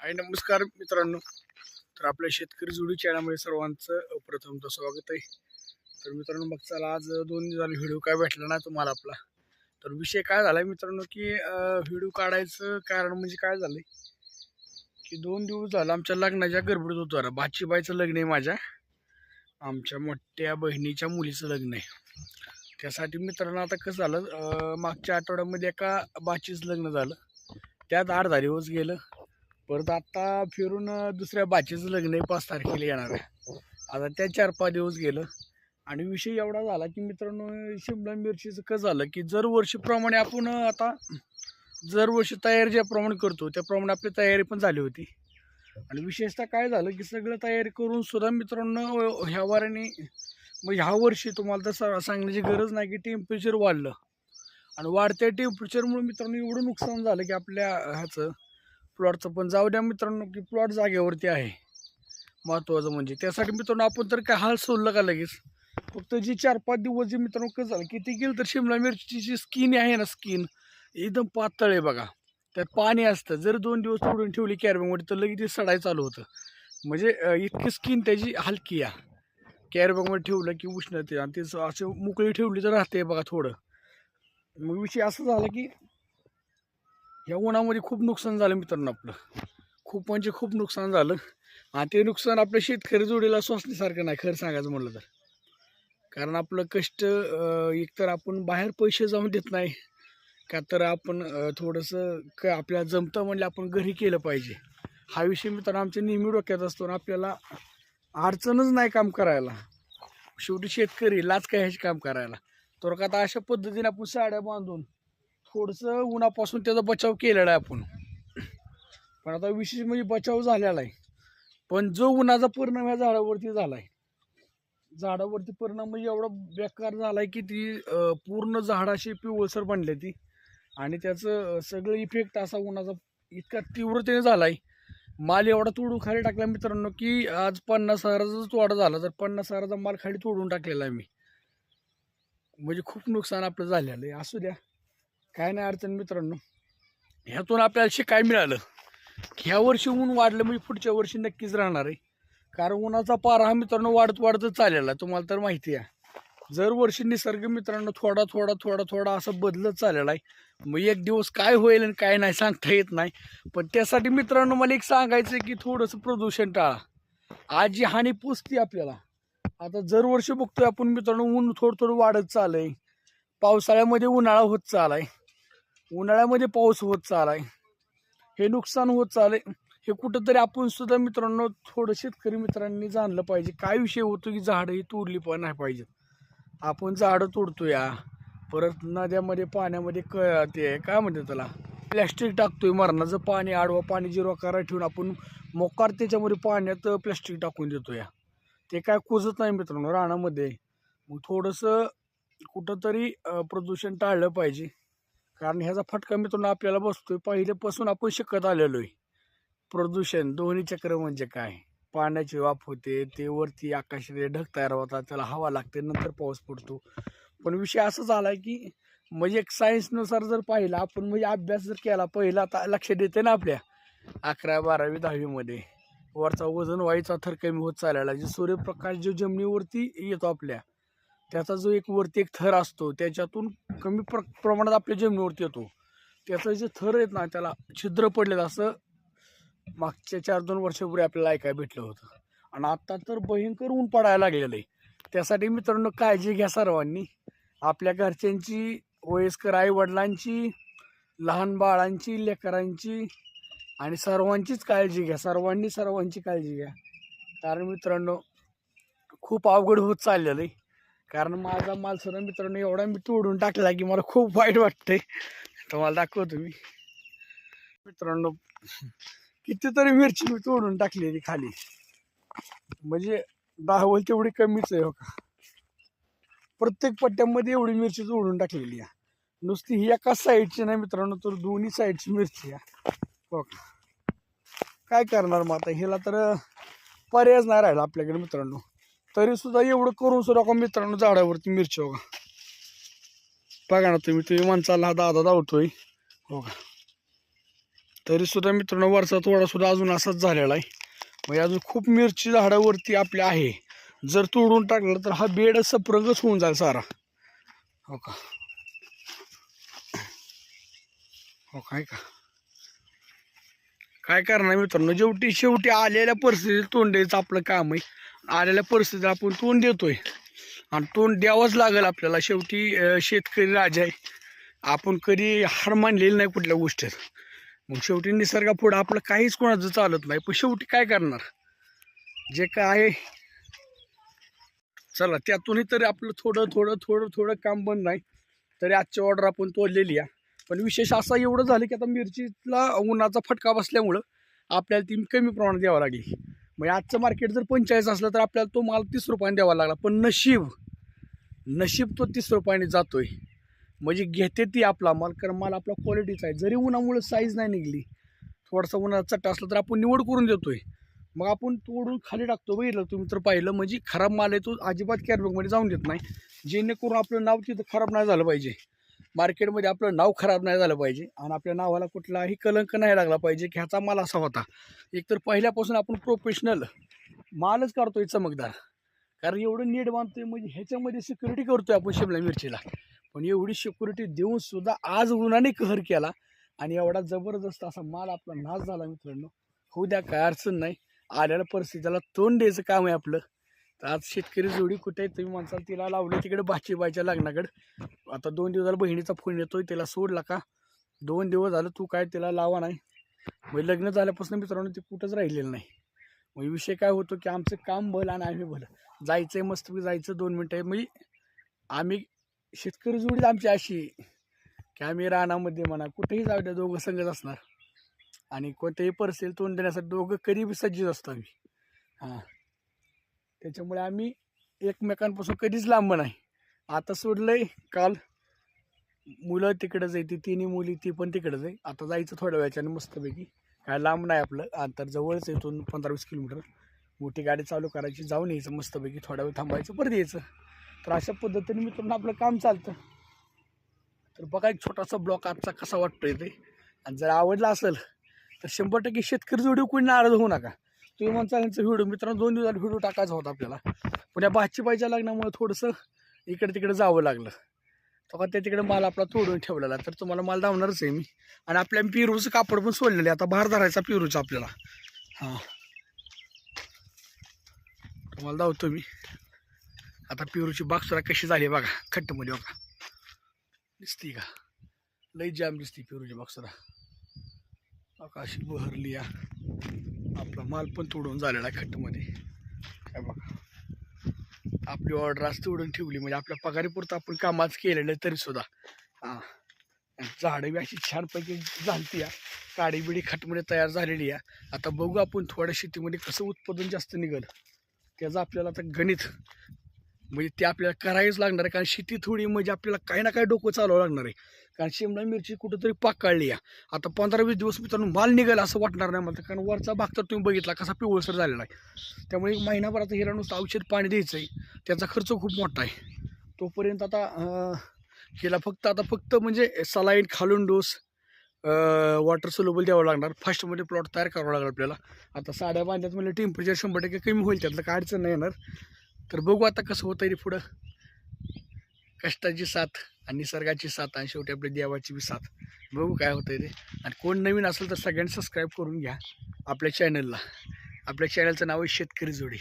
आणि नमस्कार मित्रांनो. तर आपल्या शेतकरी जोडी चॅनलमध्ये सर्वांचं प्रथमतः स्वागत आहे. तर मित्रांनो मग चला आज दोन दिवस व्हिडिओ काय भेटला ना तुम्हाला आपला. तर विषय काय झाला मित्रांनो की व्हिडिओ काढायचं कारण म्हणजे काय झालं की दोन दिवस झालं आमच्या लग्नाच्या गडबडीत होतो जरा. बाचीबाईचं लग्न आहे माझ्या. आमच्या मोठ्या बहिणीच्या मुलीचं लग्न आहे. त्यासाठी मित्रांनो आता कसं झालं मागच्या आठवड्यामध्ये एका बाचीचं लग्न झालं. त्यात अर्धा दिवस गेलं. परत आत्ता फिरून दुसऱ्या बाचीचं लग्न आहे पाच तारखेला येणार आहे. आता त्या चार पाच दिवस गेलं. आणि विषय एवढा झाला की मित्रांनो शिमला मिरचीचं कसं झालं की जर वर्षीप्रमाणे आपण आता दरवर्षी तयारी ज्याप्रमाणे करतो त्याप्रमाणे आपली तयारी पण झाली होती. आणि विशेषतः काय झालं की सगळं तयारी करून सुद्धा मित्रांनो ह्या वाराने मग ह्या वर्षी तुम्हाला तर सा- सांगण्याची गरज नाही की टेम्परेचर वाढलं. आणि वाढत्या टेम्परेचरमुळे मित्रांनो एवढं नुकसान झालं की आपल्या ह्याचं प्लॉटचं. पण जाऊ द्या मित्रांनो की प्लॉट जागेवरती आहे. महत्त्वाचं म्हणजे. त्यासाठी मित्रांनो आपण तर काय हाल सोडलं का लगेच? फक्त जी चार पाच दिवस जे मित्रांनो कसं झालं किती गेलं तर शिमला मिरची जी स्किन आहे ना स्किन एकदम पातळ आहे बघा. त्यात पाणी असतं. जर दोन दिवस तोडून ठेवली कॅरबॅगमध्ये तर लगेच ते चालू होतं. म्हणजे इतकी स्किन त्याची हलकी आहे कॅरबॅगमध्ये ठेवलं की उष्णते आणि ते असं मोकळी ठेवली तर राहते बघा थोडं. मग विषय असं झाला की या उन्हामध्ये खूप नुकसान झालं मित्रांनो आपलं. खूप म्हणजे खूप नुकसान झालं. आणि ते नुकसान आपल्या शेतकरी जोडीला सोसण्यासारखं नाही खरं सांगायचं म्हटलं तर. कारण आपलं कष्ट एकतर आपण बाहेर पैसे जाऊन देत नाही का तर आपण थोडंसं क आपल्याला जमतं म्हणलं आपण घरी केलं पाहिजे. हा विषय मित्रांनो आमच्या नेहमी डोक्यात असतो आणि आपल्याला अडचणच नाही काम करायला. शेवटी शेतकरी लाच काय ह्याचे काम करायला. तर का आता अशा पद्धतीने आपण साड्या बांधून थोडंसं उन्हापासून त्याचा बचाव केलेला आहे आपण. पण आता विशेष म्हणजे बचाव झालेला आहे. पण जो उन्हाचा परिणाम या झाडावरती झाला आहे झाडावरती परिणाम म्हणजे एवढा बेकार झाला आहे की ती पूर्ण झाडाशी पिवळसर बनली ती. आणि त्याचं सगळं इफेक्ट असा उन्हाचा इतका तीव्रतेने झाला आहे माल एवढा तोडून खाली टाकला मित्रांनो की आज पन्नास हजाराचा तोडा झाला. तर पन्नास हजाराचा माल खाली तोडून टाकलेला आहे मी. म्हणजे खूप नुकसान आपलं झालेलं आहे. असू द्या. काय नाही अडचण मित्रांनो. ह्यातून आपल्याला शिकाय मिळालं. की ह्या वर्षी ऊन वाढलं म्हणजे पुढच्या वर्षी नक्कीच राहणार आहे. कारण उन्हाचा पारा हा मित्रांनो वाढत वाढतच चाललेला आहे. तुम्हाला तर माहिती आहे. जर वर्षी निसर्ग मित्रांनो थोडा थोडा थोडा थोडा असं बदलत चाललेला आहे. मग एक दिवस काय होईल आणि काय नाही सांगता येत नाही. पण त्यासाठी मित्रांनो मला एक सांगायचं आहे की थोडंसं प्रदूषण टाळा. आज जी हानी पोचते आपल्याला. आता जर वर्षी बघतोय आपण मित्रांनो ऊन थोडं थोडं वाढत चाललंय. पावसाळ्यामध्ये उन्हाळा होत चालाय उन्हाळ्यामध्ये पाऊस होत चालाय. हे नुकसान होत चालय हे कुठंतरी आपण सुद्धा मित्रांनो थोडं शेतकरी मित्रांनी जाणलं पाहिजे. काय विषय होतो की झाडं ही तोडली पण नाही पाहिजे आपण झाडं तोडतो या परत नद्यामध्ये पाण्यामध्ये क ते काय म्हणते त्याला? प्लॅस्टिक टाकतोय मरणाचं पाणी आडवा पाणी जिरवा करा ठेवून आपण मोकार त्याच्यामध्ये पाण्यात प्लॅस्टिक टाकून देतो या ते काय कुजत नाही मित्रांनो रानामध्ये. मग थोडंसं कुठंतरी प्रदूषण टाळलं पाहिजे. कारण ह्याचा फटका मित्रांनो आपल्याला बसतो आहे पहिल्यापासून आपण शिकत आलेलो आहे प्रदूषण दोन्ही चक्र म्हणजे काय? पाण्याची वाफ होते ते वरती आकाशाचे ढग तयार होतात त्याला हवा लागते नंतर पाऊस पडतो. पण विषय असा झाला की म्हणजे एक सायन्सनुसार जर पाहिलं आपण म्हणजे अभ्यास जर केला पहिला आता लक्ष देते ना आपल्या. अकरा बारावी दहावीमध्ये. वरचा वजन वायूचा थर कमी होत चाललेला जे सूर्यप्रकाश जो जमिनीवरती येतो आपल्या त्याचा जो एक वरती एक थर असतो त्याच्यातून कमी प्र प्रमाणात आपल्या जमिनीवरती येतो. त्याचं जे थर आहेत ना त्याला छिद्र पडलेलं असं मागच्या चार दोन वर्षापूर्वी आपल्याला ऐकायला भेटलं होतं. आणि आत्ता तर भयंकर ऊन पडायला लागलेलं आहे. त्यासाठी मित्रांनो काळजी घ्या सर्वांनी. आपल्या घरच्यांची वयस्कर आईवडिलांची लहान बाळांची लेकरांची आणि सर्वांचीच काळजी घ्या. सर्वांनी सर्वांची काळजी घ्या. कारण मित्रांनो खूप अवघड होत चाललेलं आहे. कारण माझा माल सुद्धा मित्रांनो एवढा मी तोडून टाकला की मला खूप वाईट वाटतंय. तुम्हाला दाखवतो मी. मित्रांनो कितीतरी मिरची मी तोडून टाकलेली खाली. म्हणजे दहावल तेवढी कमीच आहे हो का? प्रत्येक पट्ट्यामध्ये एवढी मिरची तोडून टाकलेली आहे. नुसती ही एका साईडची नाही मित्रांनो तर दोन्ही साईडची मिरची आहे. हो का? काय करणार मग आता? ह्याला तर पर्यायच नाही राहिला आपल्याकडे मित्रांनो. तरी सुद्धा एवढं करून सुद्धा का मित्रांनो झाडावरती मिरची बघा. बघा ना तुम्ही तुम्ही माणसाला हा दादा धावतोय. हो का तरी सुद्धा मित्रांनो वरचा थोडा सुद्धा अजून असाच झालेला आहे. म्हणजे अजून खूप मिरची झाडावरती आपल्या आहे. जर तोडून टाकलं तर हा बेड सप्रंगच होऊन जाईल सारा. हो का हो काय का काय करणार मित्रांनो? जेवटी शेवटी आलेल्या परिस्थितीत तोंड द्यायचं आपलं काम आहे. आलेल्या परिस्थितीला आपण तोंड देतोय. आणि तोंड द्यावंच लागेल आपल्याला. शेवटी शेतकरी राजा आहे. आपण कधी हार मानलेली नाही कुठल्या गोष्टीत. मग शेवटी निसर्गापुढं आपलं काहीच कोणाचं चालत नाही. पण शेवटी काय करणार? जे काय आहे चला त्यातूनही तरी आपलं थोडं थोडं थोडं थोडं काम बंद नाही. तरी आजची ऑर्डर आपण तोडलेली आहे. पण विशेष असा एवढं झालं की आता मिरचीला उन्हाचा फटका बसल्यामुळं आपल्याला ती कमी प्रमाणात द्यावं लागली. म्हणजे आजचं मार्केट जर पंचेचाळीस असलं तर आपल्याला तो माल तीस रुपयाने द्यावा लागला. पण नशीब नशीब तो तीस रुपयाने जातोय. म्हणजे घेते ती आपला माल कारण माल आपला क्वालिटीचा आहे. जरी उन्हामुळे साईज नाही निघली थोडासा उन्हाचा चट्टा असला तर आपण निवड करून देतोय. मग आपण तोडून खाली टाकतो बघितलं तुम्ही तर पाहिलं म्हणजे खराब माल आहे तो अजिबात कॅरबॅगमध्ये जाऊन देत नाही. जेणेकरून आपलं नाव तिथं खराब नाही झालं पाहिजे. मार्केटमध्ये आपलं नाव खराब नाही झालं पाहिजे आणि आपल्या नावाला कुठलाही कलंक नाही लागला पाहिजे की ह्याचा माल असा होता. एकतर पहिल्यापासून आपण प्रोफेशनल मालच काढतोय चमकदार. कारण एवढं नीट बांधतोय म्हणजे ह्याच्यामध्ये सिक्युरिटी करतोय आपण शिमला मिरचीला. पण एवढी सिक्युरिटी देऊन सुद्धा आज उन्हाने कहर केला आणि एवढा जबरदस्त असा माल आपला नाश झाला मित्रांनो. होऊ द्या काय अडचण नाही. आलेल्या परिस्थितीला तोंड द्यायचं काम आहे आपलं. तर आज शेतकरी जोडी कुठे आहे? तुम्ही म्हणसाल तिला लावलं तिकडे बाचीबाईच्या लग्नाकडे. आता दोन दिवस झाला बहिणीचा फोन येतोय तिला सोडला का? दोन दिवस झालं तू काय तिला लावा नाही. मग लग्न झाल्यापासून मित्रांनो ते कुठंच राहिलेलं नाही. मग विषय काय होतो की आमचं काम भलं आणि आम्ही भलं. जायचं आहे मस्तपैकी जायचं दोन मिनटं. म्हणजे आम्ही शेतकरी जोडी आमची अशी आहे की आम्ही रानामध्ये म्हणा कुठेही जाऊ द्या दोघं संगत असणार. आणि कोणत्याही परिस्थितीला तोंड देण्यासाठी दोघं कधी बी सज्ज असतो आम्ही. हां. त्याच्यामुळे आम्ही एकमेकांपासून कधीच लांब नाही. आता सोडलंय काल मुलं तिकडंच आहे ती तिन्ही मुली ती पण तिकडंच आहे. आता जायचं थोड्या वेळाच्याने मस्तपैकी. काय लांब नाही आपलं अंतर जवळच आहे इथून पंधरा वीस किलोमीटर. मोठी गाडी चालू करायची जाऊन यायचं मस्तपैकी थोड्या वेळ थांबायचं परत यायचं. तर अशा पद्धतीने मित्रांनो आपलं काम चालतं. तर बघा एक छोटासा ब्लॉक आजचा कसा वाटतोय ते. आणि जर आवडला असेल तर शंभर टक्के शेतकरी जोडी कोणी नाराज होऊ नका. तुम्ही म्हणता यांचा व्हिडिओ मित्रांनो दोन दिवसात व्हिडिओ टाकायचा होता आपल्याला. पण या भाची पाहिजे थोडंसं इकडे तिकडे जावं लागलं. तो का त्या तिकडे माल आपला तोडून ठेवलेला तर तुम्हाला माल धावणारच आहे मी. आणि आपल्या पिरूचं कापड पण सोडलेलं आहे. आता बाहेर धरायचा पिरूचा आपल्याला. हां. तुम्हाला धावतो मी. आता पिरूची बाग सुद्धा कशी झाली बघा खट्टमध्ये बघा. दिसती का? लई जाम दिसती पिरूची बाग सुद्धा अशी बहरली या. आपला माल पण तोडून झालेला आहे खट्टमध्ये काय बघा. आपली ऑर्डर आज तोडून ठेवली म्हणजे आपल्या पगारीपुरतं आपण कामाच केलेलं तरी सुद्धा. हां. झाडं बी अशी छानपैकी झालती या काडी बिडी खटमध्ये तयार झालेली आहे आता बघू आपण थोड्या शेतीमध्ये कसं उत्पादन जास्त निघल. त्याचं आपल्याला आता गणित म्हणजे ते आपल्याला करायच लागणार आहे. कारण शेती थोडी म्हणजे आपल्याला काही ना काही डोकं चालवावं लागणार आहे. कारण शिमला मिरची कुठंतरी पाक काढली आहे आता पंधरा वीस दिवस मित्रांनो माल निघाला असं वाटणार नाही मला कारण वरचा भाग तर तुम्ही बघितला कसा पिवळसर झालेला आहे. त्यामुळे एक महिनाभरात हिरा नुसतं औषध पाणी द्यायचं आहे त्याचा खर्च खूप मोठा आहे. तोपर्यंत आता हिला फक्त आता फक्त म्हणजे सलाईन खालून डोस वॉटर सोलोबल द्यावं लागणार. फर्स्टमध्ये प्लॉट तयार करावा लागणार आपल्याला. आता साड्या बांधल्यात म्हणजे टेम्परेचर शंभर टक्के कमी होईल. त्यातलं काय अडचण नाही येणार. तर बघू आता कसं होतं रे पुढं. कष्टाची साथ आणि निसर्गाची साथ आणि शेवटी आपल्या देवाची बी साथ. बघू काय होतं रे आणि कोण नवीन असेल तर सगळ्यांनी सबस्क्राईब करून घ्या आपल्या चॅनलला आपल्या चॅनलचं नाव आहे शेतकरी जोडी.